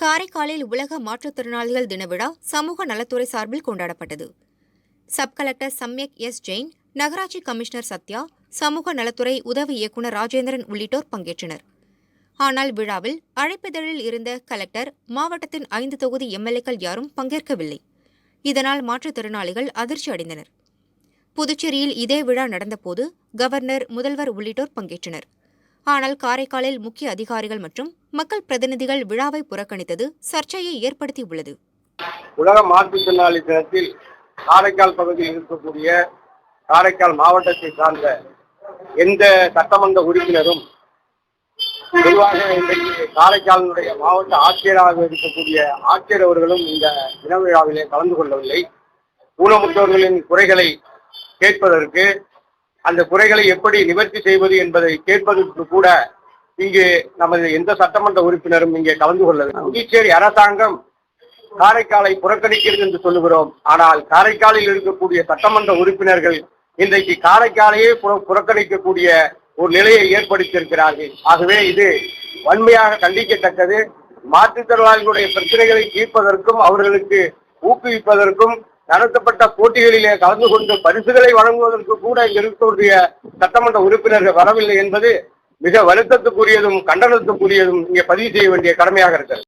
காரைக்காலில் உலக மாற்றுத்திறனாளிகள் தின விழா சமூக நலத்துறை சார்பில் கொண்டாடப்பட்டது. Sub collector Samyak S Jain நகராட்சி கமிஷனர் சத்யா சமூக நலத்துறை உதவி இயக்குநர் ராஜேந்திரன் உள்ளிட்டோர் பங்கேற்றனர். ஆனால் விழாவில் அழைப்பிதழில் இருந்த கலெக்டர் மாவட்டத்தின் ஐந்து தொகுதி எம்எல்ஏக்கள் யாரும் பங்கேற்கவில்லை. இதனால் மாற்றுத்திறனாளிகள் அதிர்ச்சி அடைந்தனர். புதுச்சேரியில் இதே விழா நடந்தபோது கவர்னர் முதல்வர் உள்ளிட்டோர் பங்கேற்றனர். ஆனால் காரைக்காலில் முக்கிய அதிகாரிகள் மற்றும் மக்கள் பிரதிநிதிகள் விழாவை புறக்கணித்தது சர்ச்சையை ஏற்படுத்தியுள்ளது. உலக மாற்றுத்திறனாளி தினத்தில் காரைக்கால் பகுதியில் இருக்கக்கூடிய காரைக்கால் மாவட்டத்தை சார்ந்த எந்த சட்டமன்ற உறுப்பினரும் பொதுவாக இன்றைக்கு காரைக்காலினுடைய மாவட்ட ஆட்சியராக இருக்கக்கூடிய ஆட்சியர் அவர்களும் இந்த தின விழாவிலே கலந்து கொள்ளவில்லை. ஊனமுற்றோர்களின் குறைகளை கேட்பதற்கு அந்த குறைகளை எப்படி நிவர்த்தி செய்வது என்பதை கேட்பதற்கு கூட இங்கு நமது எந்த சட்டமன்ற உறுப்பினரும் இங்கே கலந்து கொள்ளவில்லை. புதுச்சேரி அரசாங்கம் காரைக்காலை புறக்கணிக்கிறது என்று சொல்லுகிறோம். ஆனால் காரைக்காலில் இருக்கக்கூடிய சட்டமன்ற உறுப்பினர்கள் இன்றைக்கு காரைக்காலையே புறக்கணிக்கக்கூடிய ஒரு நிலையை ஏற்படுத்தியிருக்கிறார்கள். ஆகவே இது வன்மையாக கண்டிக்கத்தக்கது. மாற்றுத்திறனாளிகளுடைய பிரச்சனைகளை தீர்ப்பதற்கும் அவர்களுக்கு ஊக்குவிப்பதற்கும் நடத்தப்பட்ட போட்டிகளிலே கலந்து கொண்டு பரிசுகளை வழங்குவதற்கு கூட இங்கு இருக்கக்கூடிய சட்டமன்ற உறுப்பினர்கள் வரவில்லை என்பது மிக வருத்தத்துக்குரியதும் கண்டனத்துக்குரியதும் இங்கே பதிவு செய்ய வேண்டிய கடமையாக இருக்கிறது.